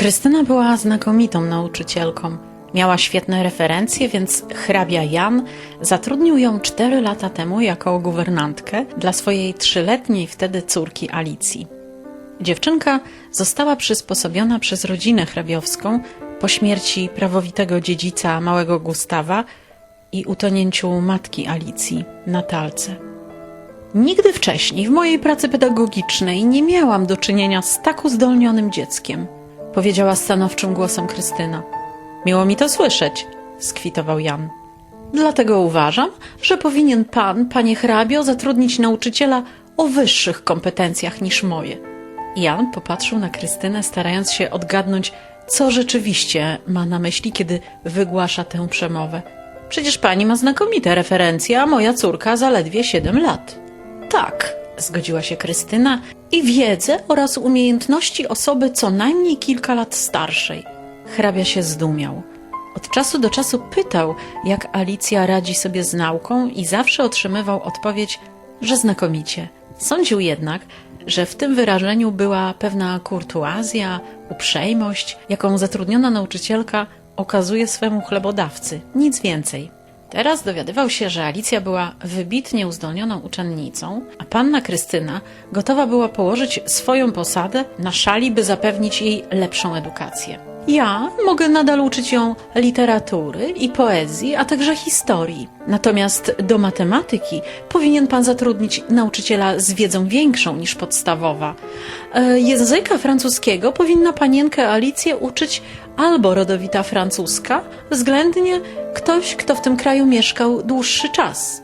Krystyna była znakomitą nauczycielką. Miała świetne referencje, więc hrabia Jan zatrudnił ją cztery lata temu jako guwernantkę dla swojej trzyletniej wtedy córki Alicji. Dziewczynka została przysposobiona przez rodzinę hrabiowską po śmierci prawowitego dziedzica małego Gustawa i utonięciu matki Alicji, Natalce. Nigdy wcześniej w mojej pracy pedagogicznej nie miałam do czynienia z tak uzdolnionym dzieckiem, powiedziała stanowczym głosem Krystyna. Miło mi to słyszeć, skwitował Jan. Dlatego uważam, że powinien pan, panie hrabio, zatrudnić nauczyciela o wyższych kompetencjach niż moje. Jan popatrzył na Krystynę, starając się odgadnąć, co rzeczywiście ma na myśli, kiedy wygłasza tę przemowę. Przecież pani ma znakomite referencje, a moja córka zaledwie siedem lat. Tak, zgodziła się Krystyna, i wiedzę oraz umiejętności osoby co najmniej kilka lat starszej. Hrabia się zdumiał. Od czasu do czasu pytał, jak Alicja radzi sobie z nauką, i zawsze otrzymywał odpowiedź, że znakomicie. Sądził jednak, że w tym wyrażeniu była pewna kurtuazja, uprzejmość, jaką zatrudniona nauczycielka okazuje swemu chlebodawcy, nic więcej. Teraz dowiadywał się, że Alicja była wybitnie uzdolnioną uczennicą, a panna Krystyna gotowa była położyć swoją posadę na szali, by zapewnić jej lepszą edukację. Ja mogę nadal uczyć ją literatury i poezji, a także historii. Natomiast do matematyki powinien pan zatrudnić nauczyciela z wiedzą większą niż podstawowa. E, Języka francuskiego powinna panienkę Alicję uczyć albo rodowita francuska, względnie ktoś, kto w tym kraju mieszkał dłuższy czas.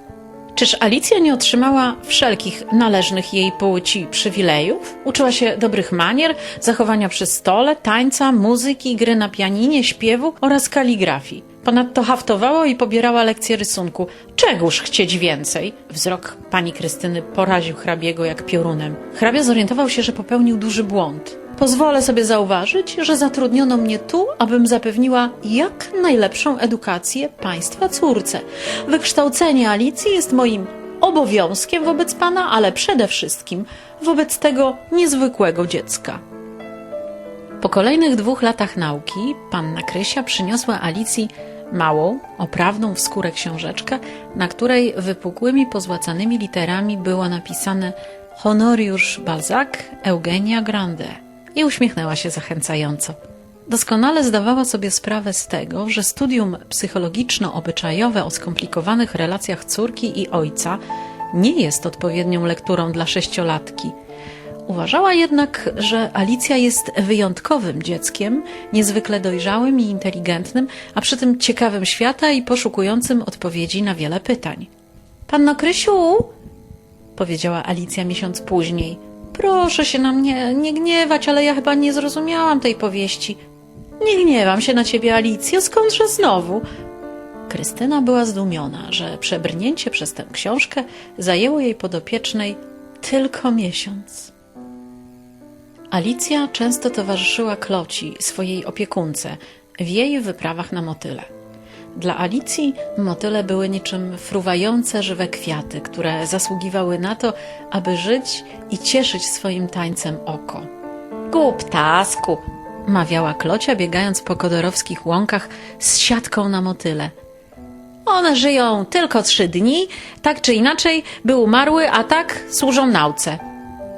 Czyż Alicja nie otrzymała wszelkich należnych jej płci przywilejów? Uczyła się dobrych manier, zachowania przy stole, tańca, muzyki, gry na pianinie, śpiewu oraz kaligrafii. Ponadto haftowała i pobierała lekcje rysunku. Czegóż chcieć więcej? Wzrok pani Krystyny poraził hrabiego jak piorunem. Hrabia zorientował się, że popełnił duży błąd. Pozwolę sobie zauważyć, że zatrudniono mnie tu, abym zapewniła jak najlepszą edukację państwa córce. Wykształcenie Alicji jest moim obowiązkiem wobec pana, ale przede wszystkim wobec tego niezwykłego dziecka. Po kolejnych dwóch latach nauki panna Krysia przyniosła Alicji małą, oprawną w skórę książeczkę, na której wypukłymi, pozłacanymi literami było napisane Honoriusz Balzac, Eugenia Grande i uśmiechnęła się zachęcająco. Doskonale zdawała sobie sprawę z tego, że studium psychologiczno-obyczajowe o skomplikowanych relacjach córki i ojca nie jest odpowiednią lekturą dla sześciolatki. Uważała jednak, że Alicja jest wyjątkowym dzieckiem, niezwykle dojrzałym i inteligentnym, a przy tym ciekawym świata i poszukującym odpowiedzi na wiele pytań. Panno Krysiu, powiedziała Alicja miesiąc później. Proszę się na mnie nie gniewać, ale ja chyba nie zrozumiałam tej powieści. Nie gniewam się na ciebie, Alicjo, skądże znowu? Krystyna była zdumiona, że przebrnięcie przez tę książkę zajęło jej podopiecznej tylko miesiąc. Alicja często towarzyszyła Kloci, swojej opiekunce, w jej wyprawach na motyle. Dla Alicji motyle były niczym fruwające żywe kwiaty, które zasługiwały na to, aby żyć i cieszyć swoim tańcem oko. Głuptasku, mawiała Klocia, biegając po kodorowskich łąkach z siatką na motyle. One żyją tylko trzy dni, tak czy inaczej, by umarły, a tak służą nauce.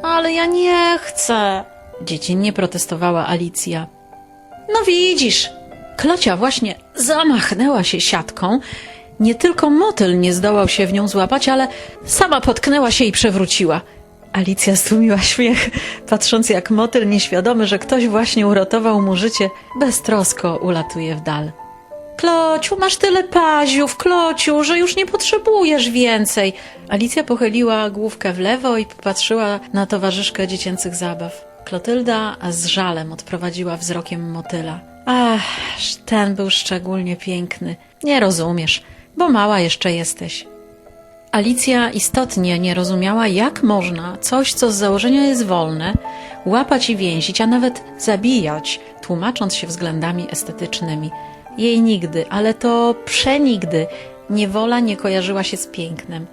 Ale ja nie chcę, dziecinnie protestowała Alicja. No widzisz, Klocia właśnie zamachnęła się siatką. Nie tylko motyl nie zdołał się w nią złapać, ale sama potknęła się i przewróciła. Alicja stłumiła śmiech, patrząc jak motyl nieświadomy, że ktoś właśnie uratował mu życie, beztrosko ulatuje w dal. Klociu, masz tyle paziów, Klociu, że już nie potrzebujesz więcej. Alicja pochyliła główkę w lewo i popatrzyła na towarzyszkę dziecięcych zabaw. Klotylda z żalem odprowadziła wzrokiem motyla. Ach, ten był szczególnie piękny. Nie rozumiesz, bo mała jeszcze jesteś. Alicja istotnie nie rozumiała, jak można coś, co z założenia jest wolne, łapać i więzić, a nawet zabijać, tłumacząc się względami estetycznymi. Jej nigdy, ale to przenigdy, niewola nie kojarzyła się z pięknem.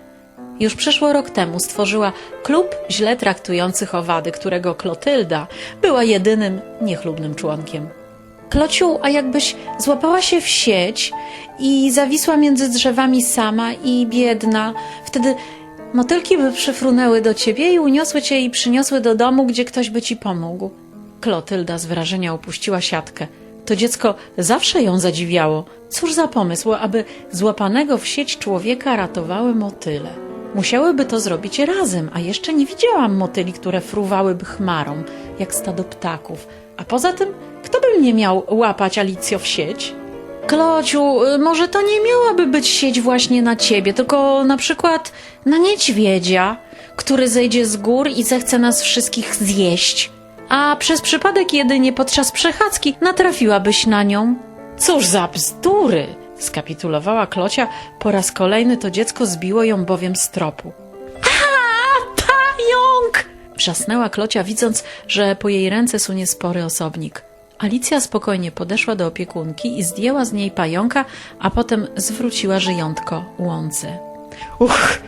Już przeszło rok temu stworzyła klub źle traktujących owady, którego Klotylda była jedynym niechlubnym członkiem. Klociu, a jakbyś złapała się w sieć i zawisła między drzewami sama i biedna, wtedy motylki by przyfrunęły do ciebie i uniosły cię i przyniosły do domu, gdzie ktoś by ci pomógł. Klotylda z wrażenia opuściła siatkę. To dziecko zawsze ją zadziwiało. Cóż za pomysł, aby złapanego w sieć człowieka ratowały motyle. Musiałyby to zrobić razem, a jeszcze nie widziałam motyli, które fruwałyby chmarą, jak stado ptaków. A poza tym, kto by mnie miał łapać Alicjo w sieć? Klociu, y, może to nie miałaby być sieć właśnie na ciebie, tylko na przykład na niedźwiedzia, który zejdzie z gór i zechce nas wszystkich zjeść. A przez przypadek jedynie podczas przechadzki natrafiłabyś na nią. Cóż za bzdury! Skapitulowała Klocia, po raz kolejny to dziecko zbiło ją bowiem z tropu. A, pająk! Wrzasnęła Klocia, widząc, że po jej ręce sunie spory osobnik. Alicja spokojnie podeszła do opiekunki i zdjęła z niej pająka, a potem zwróciła żyjątko łące. Uch!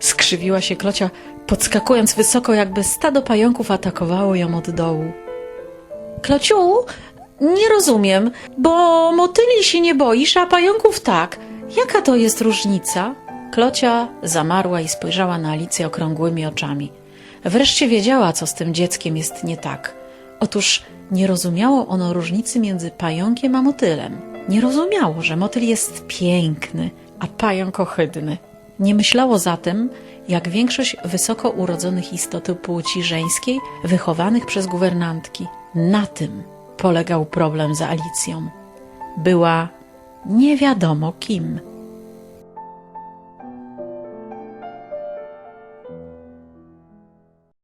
Skrzywiła się Klocia, podskakując wysoko, jakby stado pająków atakowało ją od dołu. Klociu, nie rozumiem, bo motyli się nie boisz, a pająków tak. Jaka to jest różnica? Klocia zamarła i spojrzała na Alicję okrągłymi oczami. Wreszcie wiedziała, co z tym dzieckiem jest nie tak. Otóż nie rozumiało ono różnicy między pająkiem a motylem. Nie rozumiało, że motyl jest piękny, a pająk ohydny. Nie myślało zatem, jak większość wysoko urodzonych istot płci żeńskiej wychowanych przez guwernantki. Na tym polegał problem za Alicją. Była nie wiadomo kim.